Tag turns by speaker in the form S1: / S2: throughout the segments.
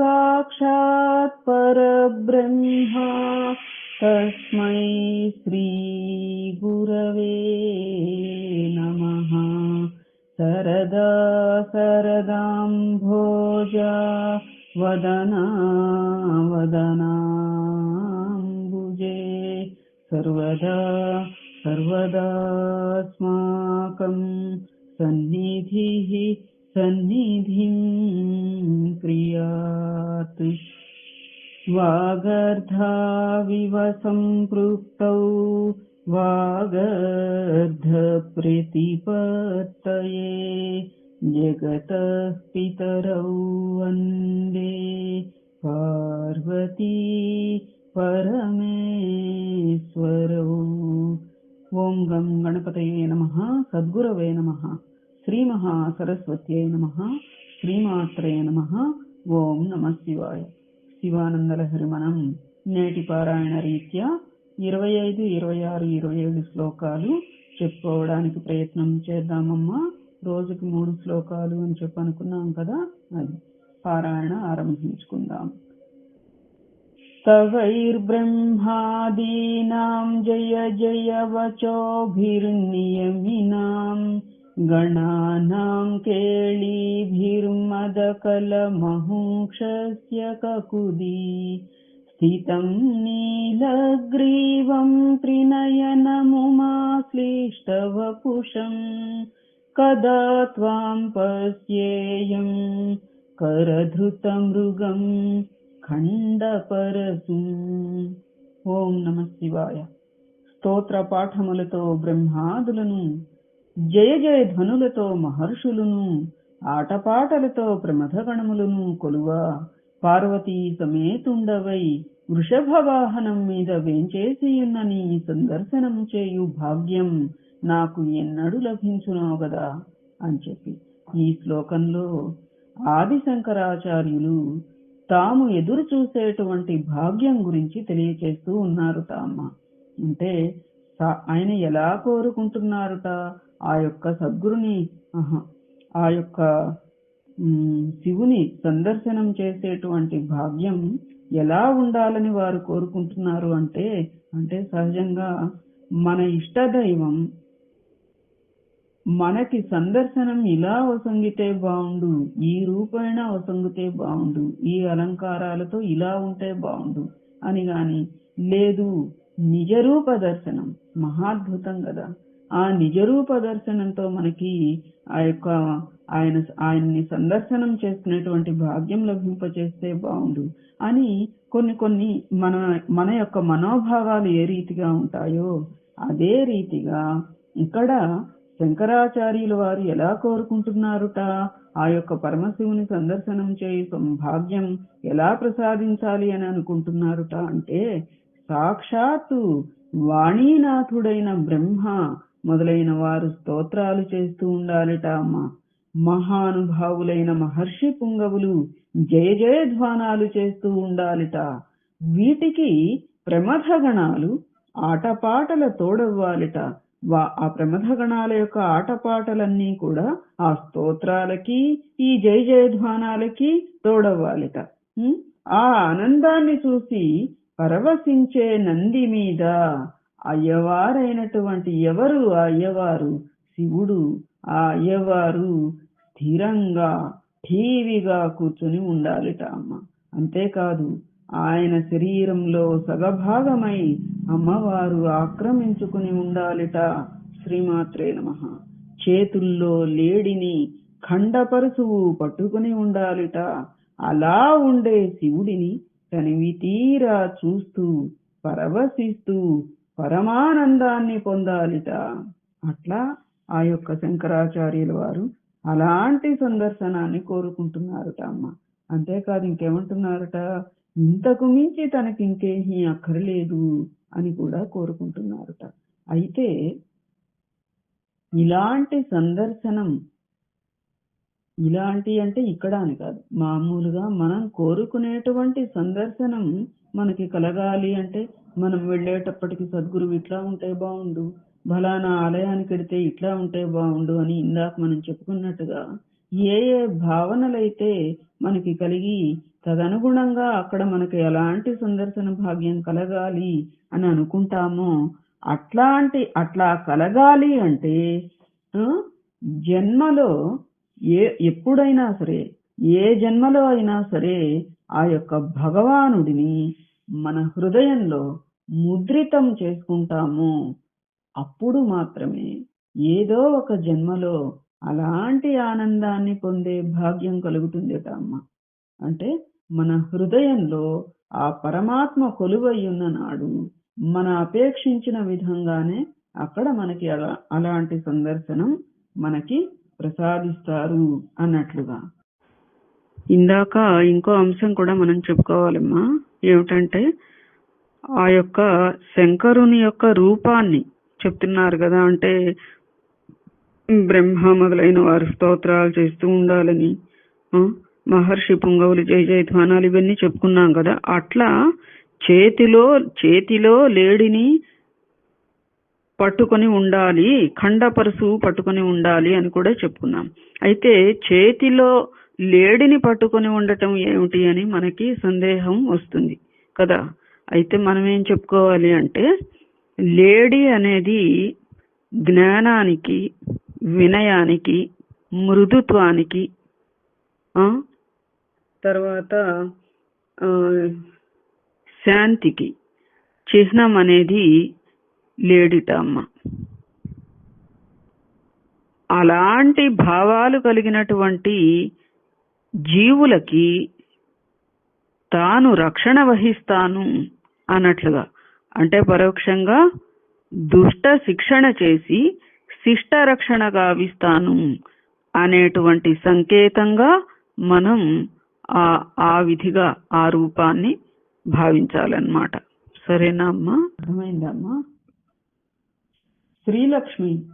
S1: साक्षात् परब्रह्मा तस्मै श्रीगुरवे नमः। सरदा सरदाम्भोजा वदना वदनाम्बुजे सर्वदा सर्वदास्माकं सन्निधिः सन्निधिं क्रियात् वागर्धाविव सम्पृक्तौ वागर्धप्रतिपत्तये जगतः पितरौ वन्दे पार्वती परमेश्वरौ। ॐ गं गणपतये नमः सद्गुरवे नमः। శ్రీమహాసరస్వత్యై నమ శ్రీమాత్రే నమ ఓం నమ శివాయ శివానందలహరి మనం నేటి పారాయణ రీత్యా ఇరవై ఐదు ఇరవై ఆరు ఇరవై ఏడు శ్లోకాలు చెప్పుకోవడానికి ప్రయత్నం చేద్దామమ్మా రోజుకి మూడు శ్లోకాలు అని చెప్పి అనుకున్నాం కదా అది పారాయణ ఆరంభించుకుందాం तवैर्ब्रह्मादीनां जय जय वचोभिर्नियमिनां गणानां केळीभिर्मदकलमहुक्षस्य ककुदी स्थितं नीलग्रीवं त्रिनयनमुमाश्लिष्टवपुषं कदा त्वां पश्येयं करधृतमृगम् ఖండపరసు ఓం నమ శివాయ స్తోత్ర పాఠములతో బ్రహ్మాదులను జయ జయ ధనులతో మహర్షులను ఆటపాటలతో ప్రమథగణములను కొలువ. పార్వతీ సమేతుండవై వృషభ వాహనం మీద వేంచేసియున్న నీ సందర్శనం చేయు భాగ్యం నాకు ఎన్నడు లభించునో గదా అని చెప్పి. ఈ శ్లోకంలో ఆది శంకరాచార్యులు తాము ఎదురు చూసేటువంటి భాగ్యం గురించి తెలియచేస్తూ ఉన్నారు తామ అంటే ఆయన ఎలా కోరుకుంటున్నారుట? ఆ యొక్క సద్గురుని ఆ యొక్క శివుని సందర్శనం చేసేటువంటి భాగ్యం ఎలా ఉండాలని వారు కోరుకుంటున్నారు అంటే అంటే సహజంగా మన ఇష్టదైవం మనకి సందర్శనం ఇలా వసంగితే బాగుండు ఈ రూపైన వసంగితే బాగుండు ఈ అలంకారాలతో ఇలా ఉంటే బాగుండు అని గాని లేదు నిజరూప దర్శనం మహాద్భుతం కదా ఆ నిజరూప దర్శనంతో మనకి ఆ యొక్క ఆయన ఆయన్ని సందర్శనం చేసుకునేటువంటి భాగ్యం లభింపచేస్తే బాగుండు. అని కొన్ని కొన్ని మన మన యొక్క మనోభావాలు ఏ రీతిగా ఉంటాయో అదే రీతిగా ఇక్కడ శంకరాచార్యుల వారు ఎలా కోరుకుంటున్నారుట? ఆ యొక్క పరమశివుని సందర్శనం చేయి భాగ్యం ఎలా ప్రసాదించాలి అని అనుకుంటున్నారుట అంటే సాక్షాత్తు వాణీనాథుడైన బ్రహ్మ మొదలైన వారు స్తోత్రాలు చేస్తూ ఉండాలిట మహానుభావులైన మహర్షి పుంగవులు జయ జయధ్వానాలు చేస్తూ ఉండాలిట. వీటికి ప్రమథగణాలు ఆటపాటల తోడవ్వాలిట. ఆ ప్రమథగణాల యొక్క ఆటపాటలన్నీ కూడా ఆ స్తోత్రాలకి ఈ జయ జయధ్వానాలకి తోడవ్వాలిట. ఆ ఆనందాన్ని చూసి పరవశించే నంది మీద అయ్యవారైనటువంటి ఎవరు? ఆ అయ్యవారు శివుడు. ఆ అయ్యవారు స్థిరంగా ఠీవిగా కూర్చుని ఉండాలిట అమ్మ. అంతేకాదు ఆయన శరీరంలో సగభాగమై అమ్మవారు ఆక్రమించుకుని ఉండాలిట. శ్రీమాత్రే నమ. చేతుల్లో లేడిని ఖండపరుసువు పట్టుకుని ఉండాలిట. అలా ఉండే శివుడిని తనివి తీరా చూస్తూ పరవశిస్తూ పరమానందాన్ని పొందాలిట. అట్లా ఆ యొక్క శంకరాచార్యుల వారు అలాంటి సందర్శనాన్ని కోరుకుంటున్నారట అమ్మ. అంతేకాదు ఇంకేమంటున్నారట? ఇంతకు మించి తనకి ఇంకేమీ అక్కర్లేదు అని కూడా కోరుకుంటున్నారట. అయితే ఇలాంటి సందర్శనం ఇలాంటి అంటే ఇక్కడ అని కాదు. మామూలుగా మనం కోరుకునేటువంటి సందర్శనం మనకి కలగాలి అంటే మనం వెళ్ళేటప్పటికి సద్గురువు ఇట్లా ఉంటే బాగుండు బలానా ఆలయానికి వెడితే ఇట్లా ఉంటే బాగుండు అని ఇందాక మనం చెప్పుకున్నట్టుగా ఏ ఏ భావనలైతే మనకి కలిగి తదనుగుణంగా అక్కడ మనకి ఎలాంటి సందర్శన భాగ్యం కలగాలి అని అనుకుంటామో అట్లాంటి అట్లా కలగాలి అంటే జన్మలో ఏ ఎప్పుడైనా సరే ఏ జన్మలో అయినా సరే ఆ యొక్క భగవానుడిని మన హృదయంలో ముద్రితం చేసుకుంటాము. అప్పుడు మాత్రమే ఏదో ఒక జన్మలో అలాంటి ఆనందాన్ని పొందే భాగ్యం కలుగుతుంది అమ్మ. అంటే మన హృదయంలో ఆ పరమాత్మ కొలువయ్యున్న నాడు మన అపేక్షించిన విధంగానే అక్కడ మనకి అలా అలాంటి సందర్శనం మనకి ప్రసాదిస్తారు అన్నట్లుగా. ఇందాక ఇంకో అంశం కూడా మనం చెప్పుకోవాలమ్మా. ఏమిటంటే ఆ యొక్క శంకరుని యొక్క రూపాన్ని చెప్తున్నారు కదా అంటే బ్రహ్మ మొదలైన వారు స్తోత్రాలు చేస్తూ ఉండాలని మహర్షి పుంగవులు జయ జయధ్వానాలు ఇవన్నీ చెప్పుకున్నాం కదా. అట్లా చేతిలో చేతిలో లేడిని పట్టుకొని ఉండాలి ఖండపరుసు పట్టుకొని ఉండాలి అని కూడా చెప్పుకున్నాం. అయితే చేతిలో లేడిని పట్టుకొని ఉండటం ఏమిటి అని మనకి సందేహం వస్తుంది. కదా? అయితే మనం ఏం చెప్పుకోవాలి అంటే లేడి అనేది జ్ఞానానికి వినయానికి మృదుత్వానికి తర్వాత శాంతికి చిహ్నం అనేది లేడిట అమ్మ. అలాంటి భావాలు కలిగినటువంటి జీవులకి తాను రక్షణ వహిస్తాను అన్నట్లుగా. అంటే పరోక్షంగా దుష్ట శిక్షణ చేసి శిష్ట రక్షణ గావిస్తాను అనేటువంటి సంకేతంగా మనం ఆ ఆ విధిగా ఆ రూపాన్ని భావించాలన్నమాట. సరేనా అమ్మా? అర్థమైందమ్మా శ్రీలక్ష్మి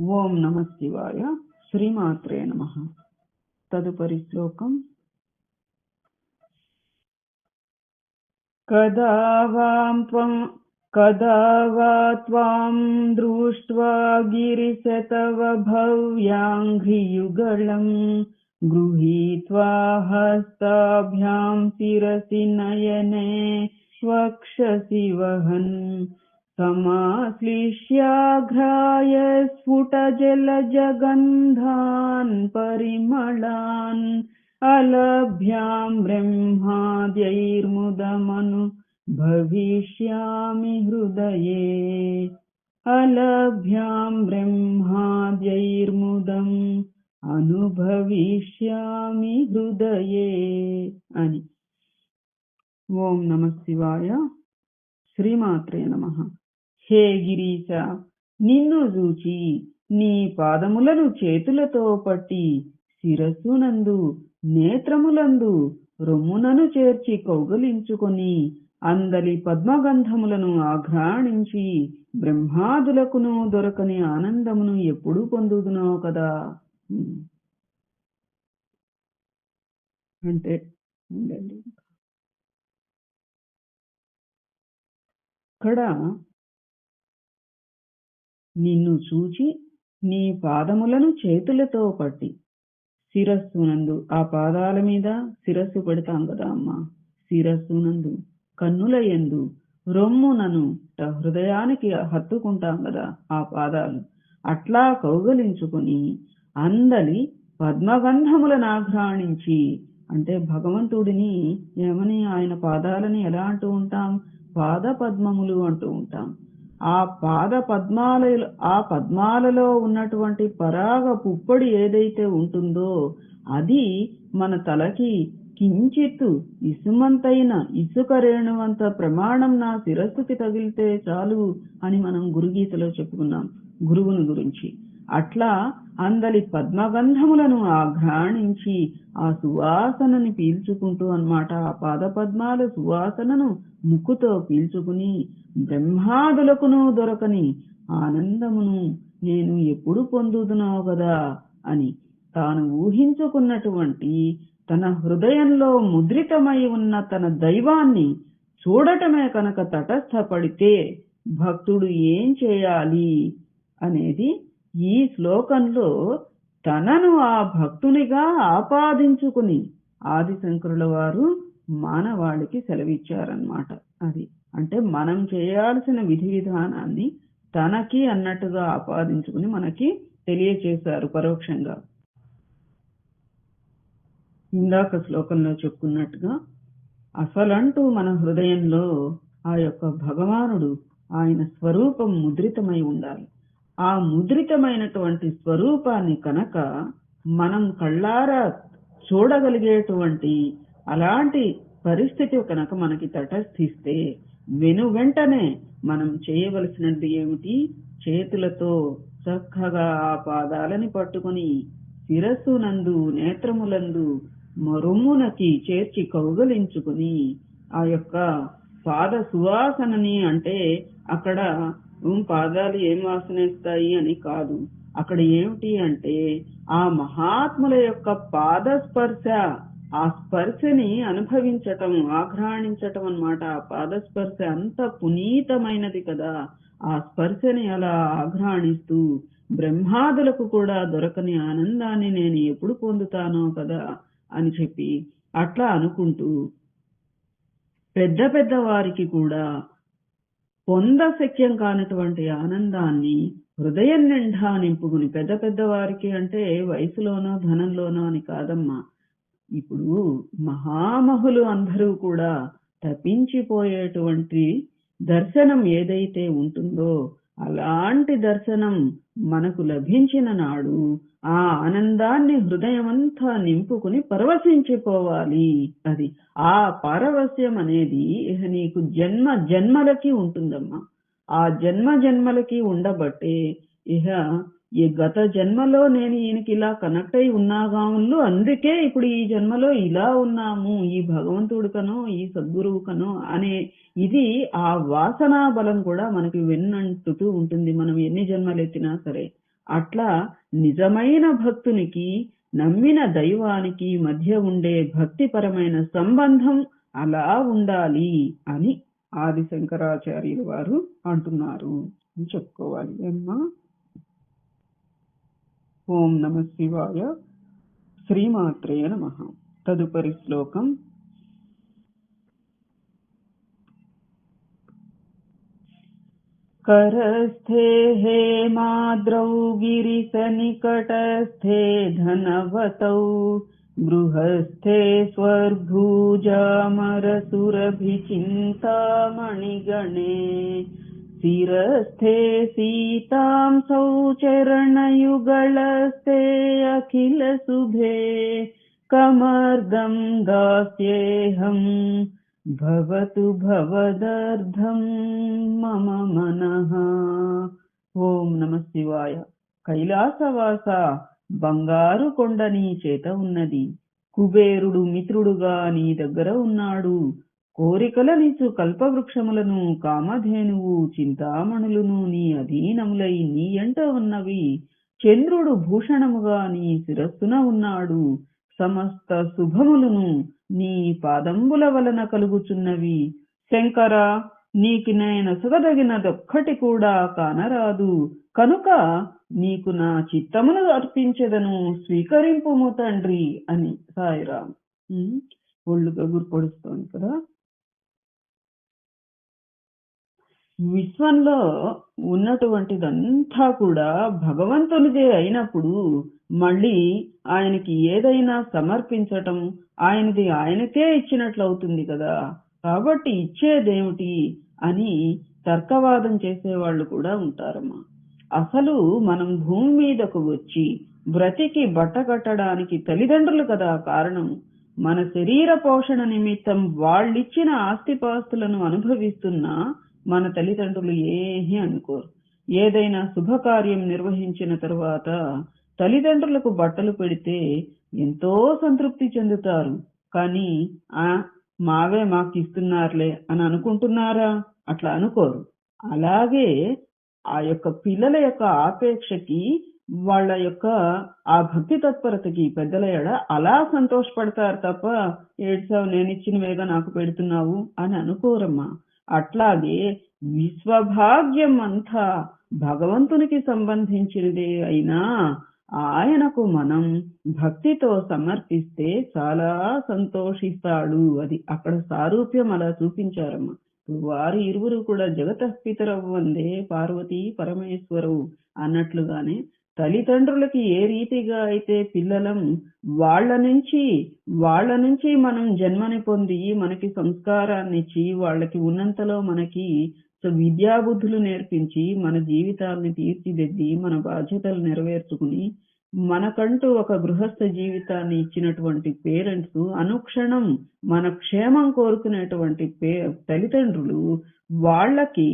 S1: ఓం నమ శివాయ శ్రీమాత్రే నమ. तदुपरी श्लोक कदा वां त्वं, कदा वा त्वां दृष्ट्वा गिरिश तव भव्याङ्घ्रियुगलम् गृहीत्वा हस्ताभ्यां शिरसि नयने वहन्। घ्राय स्फुटजलजगन्धान् परिमलान् अलभ्यां ब्रह्माद्यैर्मुदमनु भविष्यामि हृदये। अलभ्यां ब्रह्माद्यैर्मुदम् अनुभविष्यामि हृदये। अनि। ॐ नमः शिवाय। श्रीमात्रे नमः। హే గిరీశ నిన్ను చూచి నీ పాదములను చేతులతో పట్టి శిరస్సునందు నేత్రములందు రొమ్మునను చేర్చి కౌగలించుకొని అందరి పద్మగంధములను ఆఘ్రాణించి బ్రహ్మాదులకును దొరకని ఆనందమును ఎప్పుడు పొందుదునో కదా? అంటే ఇక్కడ నిన్ను చూచి నీ పాదములను చేతులతో పట్టి. శిరస్సునందు ఆ పాదాల మీద శిరస్సు పెడతాం కదా అమ్మా. శిరస్సునందు కన్నుల యందు రొమ్మునను నను హృదయానికి హత్తుకుంటాం కదా ఆ పాదాలు. అట్లా కౌగలించుకుని అందలి పద్మగంధములను ఆఘ్రాణించి అంటే భగవంతుడిని ఏమని ఆయన పాదాలని ఎలా అంటూ ఉంటాం? పాద పద్మములు అంటూ ఉంటాం. ఆ పాద పద్మాల ఆ పద్మాలలో ఉన్నటువంటి పరాగ పుప్పొడి ఏదైతే ఉంటుందో అది మన తలకి కించిత్తు ఇసుమంతైన ఇసుక రేణువంత ప్రమాణం నా శిరస్సుకి తగిలితే చాలు అని మనం గురుగీతలో చెప్పుకున్నాం. గురువుని గురించి. అట్లా అందలి పద్మగంధములను ఆఘ్రాణించి ఆ సువాసనని పీల్చుకుంటూ అన్నమాట. ఆ పాద పద్మాల సువాసనను ముక్కుతో పీల్చుకుని బ్రహ్మాదులకును దొరకని ఆనందమును నేను ఎప్పుడు పొందుతున్నావు కదా అని తాను ఊహించుకున్నటువంటి తన హృదయంలో ముద్రితమై ఉన్న తన దైవాన్ని చూడటమే కనుక తటస్థపడితే భక్తుడు ఏం చేయాలి అనేది ఈ శ్లోకంలో తనను ఆ భక్తునిగా ఆపాదించుకుని ఆదిశంకరుల వారు మానవాళికి సెలవిచ్చారన్నమాట. అది అంటే మనం చేయాల్సిన విధి విధానాన్ని తనకి అన్నట్టుగా ఆపాదించుకుని మనకి తెలియచేశారు పరోక్షంగా. ఇందాక శ్లోకంలో చెప్పుకున్నట్టుగా అసలంటూ మన హృదయంలో ఆ యొక్క భగవానుడు ఆయన స్వరూపం ముద్రితమై ఉండాలి. ఆ ముద్రితమైనటువంటి స్వరూపాన్ని కనుక మనం కళ్ళారా చూడగలిగేటువంటి అలాంటి పరిస్థితి కనుక మనకి తటస్థిస్తే వెను వెంటనే మనం చేయవలసినది ఏమిటి? చేతులతో చక్కగా ఆ పాదాలని పట్టుకుని శిరస్సు నందు నేత్రములందు మరుమునకి చేర్చి కౌగలించుకుని ఆ యొక్క పాద సువాసనని అంటే అక్కడ పాదాలు ఏం వాసనేస్తాయి అని కాదు. అక్కడ ఏమిటి అంటే ఆ మహాత్ముల యొక్క పాద స్పర్శ ఆ స్పర్శని అనుభవించటం ఆఘ్రాణించటం అన్నమాట. ఆ పాద స్పర్శ అంత పునీతమైనది కదా. ఆ స్పర్శని అలా ఆఘ్రాణిస్తూ బ్రహ్మాదులకు కూడా దొరకని ఆనందాన్ని నేను ఎప్పుడు పొందుతానో కదా అని చెప్పి అట్లా అనుకుంటూ పెద్ద పెద్ద వారికి కూడా పొందశక్యం కానటువంటి ఆనందాన్ని హృదయం నిండా నింపుకుని పెద్ద పెద్ద వారికి అంటే వయసులోనో ధనంలోనో అని కాదమ్మా. ఇప్పుడు మహామహులు అందరూ కూడా తప్పించిపోయేటువంటి దర్శనం ఏదైతే ఉంటుందో అలాంటి దర్శనం మనకు లభించిన నాడు ఆ ఆనందాన్ని హృదయమంతా నింపుకుని పరవశించిపోవాలి. అది ఆ పారవస్యం అనేది నీకు జన్మ జన్మలకి ఉంటుందమ్మా. ఆ జన్మ జన్మలకి ఉండబట్టే ఇహ ఈ గత జన్మలో నేను ఈయనకి ఇలా కనెక్ట్ అయి ఉన్నాగాములు అందుకే ఇప్పుడు ఈ జన్మలో ఇలా ఉన్నాము. ఈ భగవంతుడు కనో ఈ సద్గురువు కనో అనే ఇది ఆ వాసనా బలం కూడా మనకి వెన్నంటుతూ ఉంటుంది. మనం ఎన్ని జన్మలు ఎత్తినా సరే. అట్లా నిజమైన భక్తునికి నమ్మిన దైవానికి మధ్య ఉండే భక్తిపరమైన సంబంధం అలా ఉండాలి అని ఆది శంకరాచార్యులు వారు అంటున్నారు. అని చెప్పుకోవాలి. అమ్మా ఓం నమ శివాయ. శ్రీమాత్రే నమ. తదుపరి శ్లోకం करस्थे हेमाद्रौ गिरिसनिकटस्थे धनवतौ गृहस्थे स्वर्भुजामरसुरभिचिन्तामणिगणे शिरस्थे सीतां चरणयुगलस्थे अखिलशुभे कमर्दं दास्येऽहम् భవతు భవదర్థం మమ మన ఓం నమ శివాయ కైలాసవాస బంగారు కొండ నీ చేత ఉన్నది. కుబేరుడు మిత్రుడుగా నీ దగ్గర ఉన్నాడు. కోరికల నీచు కల్పవృక్షములను కామధేనువు చింతామణులను నీ అధీనములై నీ ఎంట ఉన్నవి. చంద్రుడు భూషణముగా నీ శిరస్సున ఉన్నాడు. సమస్త శుభములను నీ పాదంబుల వలన కలుగుచున్నవి. శంకర నీకు నేను సుగదగినదొక్కటి కూడా కానరాదు. కనుక నీకు నా చిత్తమును అర్పించదను స్వీకరింపుము తండ్రి అని సాయిరామ్. ఒళ్ళు గగురు పొడుస్తోంది కదా. విశ్వంలో ఉన్నటువంటిదంతా కూడా భగవంతునిదే అయినప్పుడు మళ్ళీ ఆయనకి ఏదైనా సమర్పించటం ఆయనది ఆయనకే ఇచ్చినట్లు అవుతుంది కదా. కాబట్టి ఇచ్చేదేమిటి అని తర్కవాదం చేసేవాళ్ళు కూడా ఉంటారమ్మా. అసలు మనం భూమి మీదకు వచ్చి బ్రతికి బట్ట కట్టడానికి తల్లిదండ్రులు కదా కారణం. మన శరీర పోషణ నిమిత్తం వాళ్ళిచ్చిన ఆస్తిపాస్తులను అనుభవిస్తున్నా మన తల్లిదండ్రులు ఏమీ అనుకోరు. ఏదైనా శుభకార్యం నిర్వహించిన తరువాత తల్లిదండ్రులకు బట్టలు పెడితే ఎంతో సంతృప్తి చెందుతారు. కానీ ఆ మావే మాకు ఇస్తున్నారులే అని అనుకుంటున్నారా? అట్లా అనుకోరు. అలాగే ఆ యొక్క పిల్లల యొక్క ఆపేక్షకి వాళ్ళ యొక్క ఆ భక్తి తత్పరతకి పెద్దల ఎడ అలా సంతోషపడతారు తప్ప ఏడ్సావు నేను ఇచ్చినవేగా నాకు పెడుతున్నావు అని అనుకోరమ్మా. అట్లాగే విశ్వభాగ్యం అంతా భగవంతునికి సంబంధించినదే అయినా ఆయనకు మనం భక్తితో సమర్పిస్తే చాలా సంతోషిస్తాడు అది అక్కడ సారూప్యం అలా చూపించారమ్మా. వారి ఇరువురు కూడా జగతఃపితరవు వందే పార్వతీ పరమేశ్వరవు అన్నట్లుగానే తల్లిదండ్రులకి ఏ రీతిగా అయితే పిల్లలం వాళ్ళ నుంచి వాళ్ళ నుంచి మనం జన్మని పొంది మనకి సంస్కారాన్ని ఇచ్చి వాళ్ళకి ఉన్నంతలో మనకి విద్యాబుద్ధులు నేర్పించి మన జీవితాన్ని తీర్చిదిద్ది మన బాధ్యతలు నెరవేర్చుకుని మనకంటూ ఒక గృహస్థ జీవితాన్ని ఇచ్చినటువంటి పేరెంట్స్ అనుక్షణం మన క్షేమం కోరుకునేటువంటి పే తల్లిదండ్రులు వాళ్ళకి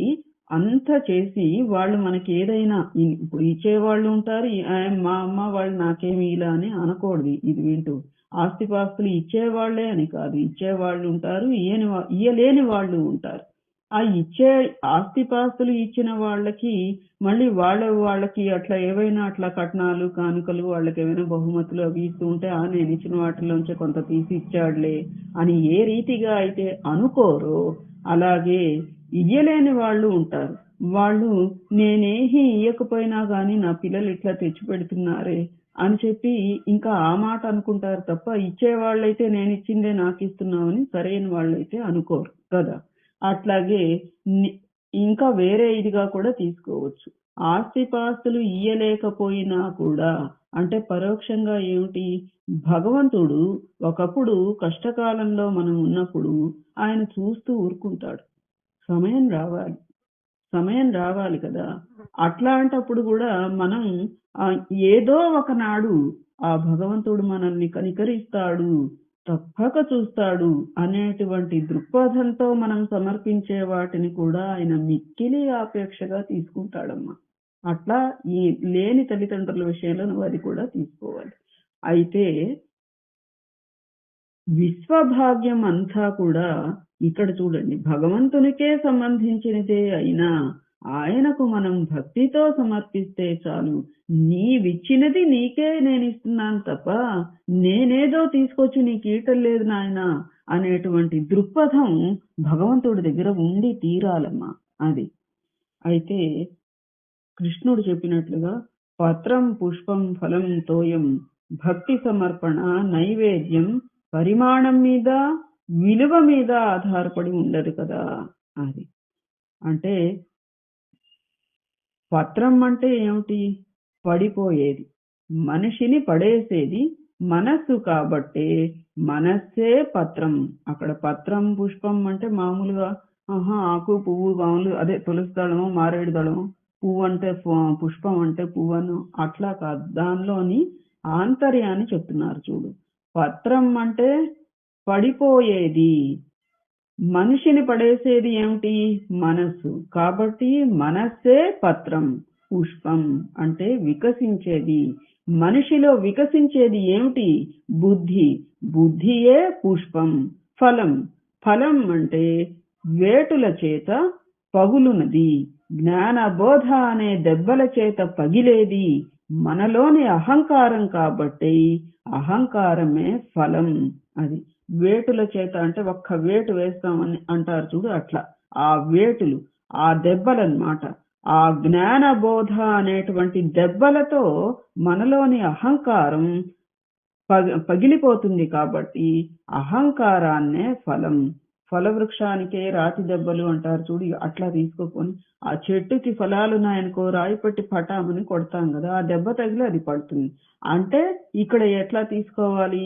S1: అంతా చేసి వాళ్ళు మనకి ఏదైనా ఇప్పుడు ఇచ్చేవాళ్ళు ఉంటారు మా అమ్మ వాళ్ళు నాకేమి ఇలా అని అనకూడదు. ఇది వింటూ ఆస్తిపాస్తులు ఇచ్చేవాళ్ళే అని కాదు. ఇచ్చేవాళ్ళు ఉంటారు ఇయని ఇయలేని వాళ్ళు ఉంటారు. ఆ ఇచ్చే ఆస్తిపాస్తులు ఇచ్చిన వాళ్ళకి మళ్ళీ వాళ్ళ వాళ్ళకి అట్లా ఏవైనా అట్లా కట్నాలు కానుకలు వాళ్ళకి ఏమైనా బహుమతులు అవి ఇస్తూ ఉంటే ఆ నేను ఇచ్చిన వాటిలోంచి కొంత తీసి ఇచ్చాడులే అని ఏ రీతిగా అయితే అనుకోరో అలాగే ఇయ్యలేని వాళ్ళు ఉంటారు. వాళ్ళు నేనేహి ఇయ్యకపోయినా గాని నా పిల్లలు ఇట్లా తెచ్చి పెడుతున్నారే అని చెప్పి ఇంకా ఆ మాట అనుకుంటారు తప్ప ఇచ్చేవాళ్ళైతే నేను ఇచ్చిందే నాకు ఇస్తున్నామని సరైన వాళ్ళైతే అనుకోరు కదా. అట్లాగే ఇంకా వేరే ఇదిగా కూడా తీసుకోవచ్చు. ఆస్తిపాస్తులు ఇయ్యలేకపోయినా కూడా అంటే పరోక్షంగా ఏమిటి? భగవంతుడు ఒకప్పుడు కష్టకాలంలో మనం ఉన్నప్పుడు ఆయన చూస్తూ ఊరుకుంటాడు. సమయం రావాలి. సమయం రావాలి కదా. అట్లాంటప్పుడు కూడా మనం ఆ, ఏదో ఒకనాడు ఆ భగవంతుడు మనల్ని కనికరిస్తాడు తప్పక చూస్తాడు అనేటువంటి దృక్పథంతో మనం సమర్పించే వాటిని కూడా ఆయన మిక్కిలి ఆపేక్షగా తీసుకుంటాడమ్మా. అట్లా ఈ లేని తల్లిదండ్రుల విషయంలో నువ్వు అది కూడా తీసుకోవాలి. అయితే విశ్వభాగ్యం అంతా కూడా ఇక్కడ చూడండి. భగవంతునికే సంబంధించినదే అయినా ఆయనకు మనం భక్తితో సమర్పిస్తే చాలు. నీవిచ్చినది నీకే నేను ఇస్తున్నాను తప్ప నేనేదో తీసుకొచ్చి నీకు ఈటం లేదు నాయన అనేటువంటి దృక్పథం భగవంతుడి దగ్గర ఉండి తీరాలమ్మా అది. అయితే కృష్ణుడు చెప్పినట్లుగా పత్రం పుష్పం ఫలం తోయం భక్తి సమర్పణ నైవేద్యం పరిమాణం మీద విలువ మీద ఆధారపడి ఉండదు కదా అది. అంటే పత్రం అంటే ఏమిటి? పడిపోయేది. మనిషిని పడేసేది మనస్సు కాబట్టే మనస్సే పత్రం. అక్కడ పత్రం పుష్పం అంటే మామూలుగా ఆహా ఆకు పువ్వు మామూలు అదే తులసి దళము మారేడు దళము పువ్వు అంటే పుష్పం అంటే పువ్వను అట్లా కాదు. దానిలోని ఆంతర్యాన్ని చెప్తున్నారు చూడు. పత్రం అంటే పడిపోయేది. మనిషిని పడేసేది ఏమిటి? మనస్సు. కాబట్టి మనస్సే పత్రం పుష్పం అంటే వికసించేది. మనిషిలో వికసించేది ఏమిటి? బుద్ధి. బుద్ధియే పుష్పం ఫలం. ఫలం అంటే వేటుల చేత పగులునది. జ్ఞానబోధ అనే దెబ్బల చేత పగిలేది. మనలోని అహంకారం కాబట్టి అహంకారమే ఫలం. అది వేటుల చేత అంటే ఒక్క వేటు వేస్తామని అంటారు చూడు అట్లా. ఆ వేటులు ఆ దెబ్బలన్నమాట. ఆ జ్ఞానబోధ అనేటువంటి దెబ్బలతో మనలోని అహంకారం పగిలిపోతుంది కాబట్టి అహంకారాన్నే ఫలం. ఫలవృక్షానికే రాతి దెబ్బలు అంటారు చూడు అట్లా తీసుకోకొని ఆ చెట్టుకి ఫలాలు ఉన్నాయనుకో రాయి పట్టి పటామని కొడతాం కదా ఆ దెబ్బ తగిలి అది పడుతుంది. అంటే ఇక్కడ ఎట్లా తీసుకోవాలి?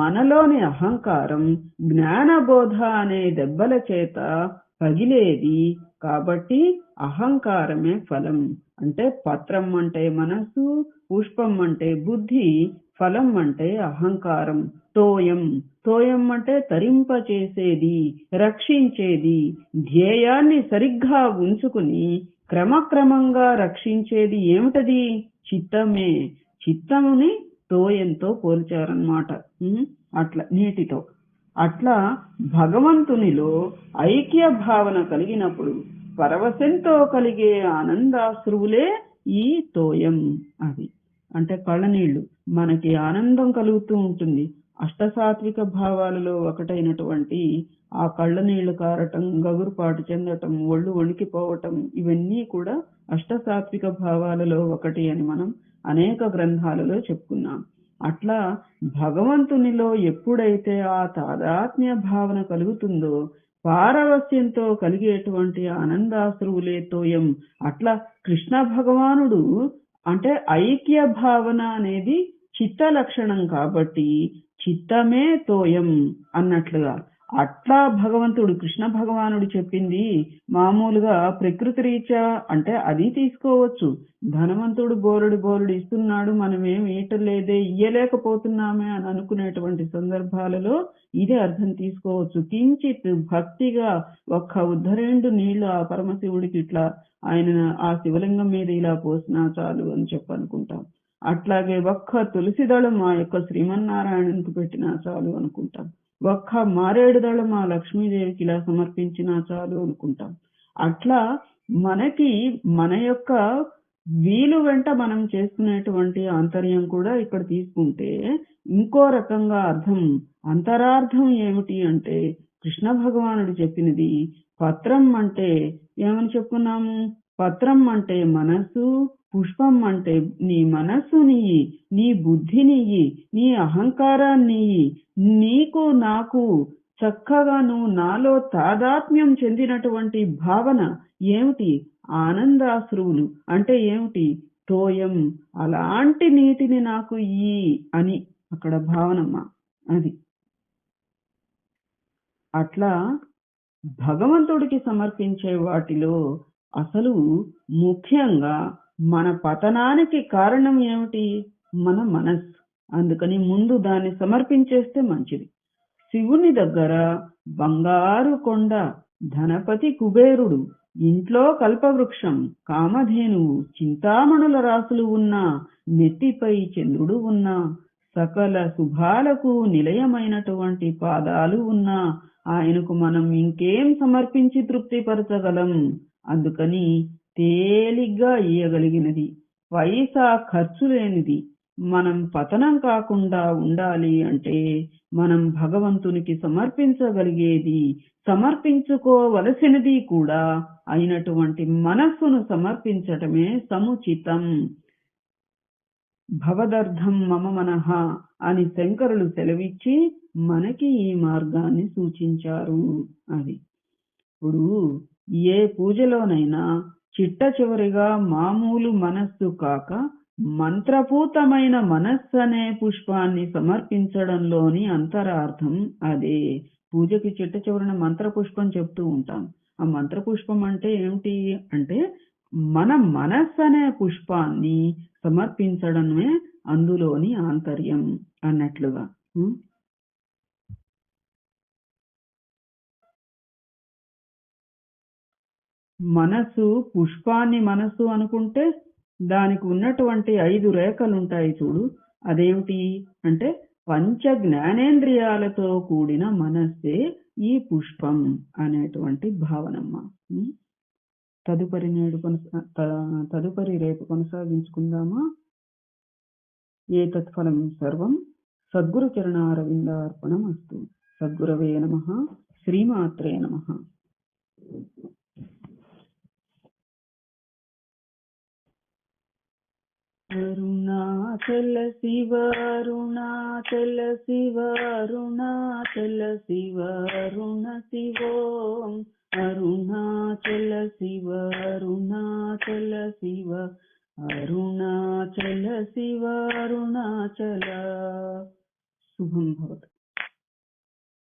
S1: మనలోని అహంకారం జ్ఞానబోధ అనే దెబ్బల చేత పగిలేది కాబట్టి అహంకారమే ఫలం. అంటే పత్రం అంటే మనస్సు పుష్పం అంటే బుద్ధి ఫలం అంటే అహంకారం. తోయం. తోయం అంటే తరింపచేసేది రక్షించేది. ధ్యేయాన్ని సరిగ్గా ఉంచుకుని క్రమక్రమంగా రక్షించేది ఏమిటది? చిత్తమే. చిత్తముని తోయంతో పోల్చారన్నమాట. అట్లా నీటితో. అట్లా భగవంతునిలో ఐక్య భావన కలిగినప్పుడు పరవశంతో కలిగే ఆనందాశ్రువులే ఈ తోయం అది అంటే కళ్ళనీళ్ళు. మనకి ఆనందం కలుగుతూ ఉంటుంది. అష్టసాత్విక భావాలలో ఒకటైనటువంటి ఆ కళ్ళ నీళ్ళు కారటం గగురుపాటు చెందటం ఒళ్ళు వణికిపోవటం ఇవన్నీ కూడా అష్టసాత్విక భావాలలో ఒకటి అని మనం అనేక గ్రంథాలలో చెప్పుకున్నాం. అట్లా భగవంతునిలో ఎప్పుడైతే ఆ తాదాత్మ్య భావన కలుగుతుందో పారవస్యంతో కలిగేటువంటి ఆనందాశ్రువులే తోయం అట్లా కృష్ణ భగవానుడు అంటే ఐక్య భావన అనేది చిత్త లక్షణం కాబట్టి చిత్తమే తోయం అన్నట్లుగా. అట్లా భగవంతుడు కృష్ణ భగవానుడు చెప్పింది మామూలుగా ప్రకృతి రీత్యా అంటే అది తీసుకోవచ్చు. ధనవంతుడు బోరుడు బోరుడు ఇస్తున్నాడు మనమేం ఈటలేదే ఇయ్యలేకపోతున్నామే అని అనుకునేటువంటి సందర్భాలలో ఇదే అర్థం తీసుకోవచ్చు. కించిత్ భక్తిగా ఒక్క ఉద్ధరేండు నీళ్ళు ఆ పరమశివుడికి ఇట్లా ఆయన ఆ శివలింగం మీద ఇలా పోసినా చాలు అని చెప్పనుకుంటాం. అట్లాగే ఒక్క తులసి దళం యొక్క శ్రీమన్నారాయణునికి పెట్టినా చాలు అనుకుంటాం. ఒక్క మారేడు దళం లక్ష్మీదేవికి ఇలా సమర్పించినా చాలు అనుకుంటాం. అట్లా మనకి మన యొక్క వీలు వెంట మనం చేసుకునేటువంటి ఆంతర్యం కూడా ఇక్కడ తీసుకుంటే ఇంకో రకంగా అర్థం అంతరార్థం ఏమిటి అంటే కృష్ణ భగవానుడు చెప్పినది పత్రం అంటే ఏమని చెప్పుకున్నాము? పత్రం అంటే మనసు పుష్పం అంటే నీ మనస్సునియ్యి నీ బుద్ధినియ్యి నీ అహంకారాన్నియ్యి నీకు నాకు చక్కగా నువ్వు నాలో తాదాత్మ్యం చెందినటువంటి భావన ఏమిటి? ఆనందాశ్రువులు. అంటే ఏమిటి? తోయం అలాంటి నీటిని నాకు ఈ అని అక్కడ భావనమ్మ అది. అట్లా భగవంతుడికి సమర్పించే వాటిలో అసలు ముఖ్యంగా మన పతనానికి కారణం ఏమిటి? మన మనస్సు. అందుకని ముందు దాన్ని సమర్పించేస్తే మంచిది. శివుని దగ్గర బంగారు కొండ ధనపతి కుబేరుడు ఇంట్లో కల్పవృక్షం కామధేనువు చింతామణుల రాసులు ఉన్న నెత్తిపై చంద్రుడు ఉన్న సకల శుభాలకు నిలయమైనటువంటి పాదాలు ఉన్నా ఆయనకు మనం ఇంకేం సమర్పించి తృప్తిపరచగలం? అందుకని తేలిగ్గా ఇయ్యగలిగినది. పైసా ఖర్చు లేనిది. మనం పతనం కాకుండా ఉండాలి అంటే మనం భగవంతునికి సమర్పించగలిగేది సమర్పించుకోవలసినది కూడా అయినటువంటి మనస్సును సమర్పించటమే సముచితం. భవదర్థం మమ మనహ అని శంకరులు సెలవిచ్చి మనకి ఈ మార్గాన్ని సూచించారు అది. ఇప్పుడు ఏ పూజలోనైనా చిట్ట చివరిగా మామూలు మనస్సు కాక మంత్రపూతమైన మనస్సు అనే పుష్పాన్ని సమర్పించడంలోని అంతరార్థం అదే. పూజకి చిట్ట చివరిన మంత్ర పుష్పం చెప్తూ ఉంటాం. ఆ మంత్ర పుష్పం అంటే ఏమిటి? అంటే మన మనస్సు అనే పుష్పాన్ని సమర్పించడమే అందులోని ఆంతర్యం అన్నట్లుగా. మనసు పుష్పాన్ని మనసు అనుకుంటే దానికి ఉన్నటువంటి ఐదు రేఖలు ఉంటాయి చూడు. అదేమిటి? అంటే పంచ జ్ఞానేంద్రియాలతో కూడిన మనస్సే ఈ పుష్పం అనేటువంటి భావనమ్మ. తదుపరి నేడు కొనసా త- తదుపరి రేపు కొనసాగించుకుందామా? ఏ తత్ఫలం సర్వం? సద్గురు చరణారవిందార్పణం అస్తు సద్గురవే నమ. శ్రీమాత్రే నమ. அருணாச்சல சிவ அருணாச்சல சிவ அருணாச்சல சிவ அருண சிவோம். அருணாச்சல சிவ அருணாச்சல சிவ அருணாச்சல சிவ அருணாச்சல. சுபம்